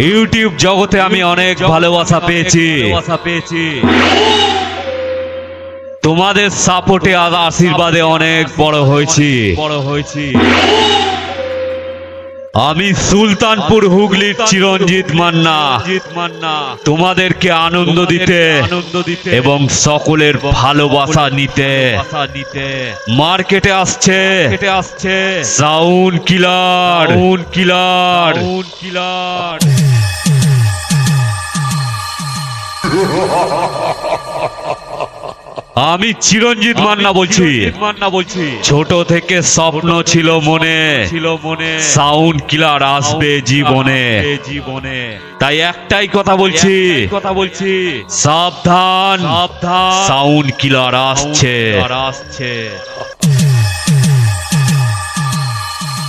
YouTube জগতে আমি অনেক ভালোবাসা পেয়েছি। পেয়েছি। তোমাদের সাপোর্টে আর আশীর্বাদে অনেক বড় হয়েছি। বড় হয়েছি। আমি সুলতানপুর হুগলির চিরঞ্জিত মান্না। মান্না। তোমাদেরকে আনন্দ দিতে আনন্দ দিতে এবং সকলের ভালোবাসা নিতে। মার্কেটে আসছে আসছে। সাউন্ড কিলার। কিলার। কিলার। আমি চিরঞ্জিত মান্না বলছি। মান্না বলছি। ছোট থেকে স্বপ্ন ছিল মনে। ছিল মনে। সাউন্ড কিলার আসবে জীবনে। জীবনে। তাই একটাই কথা বলছি। কথা বলছি। সাবধান। সাবধান। সাউন্ড কিলার আসছে। আসছে।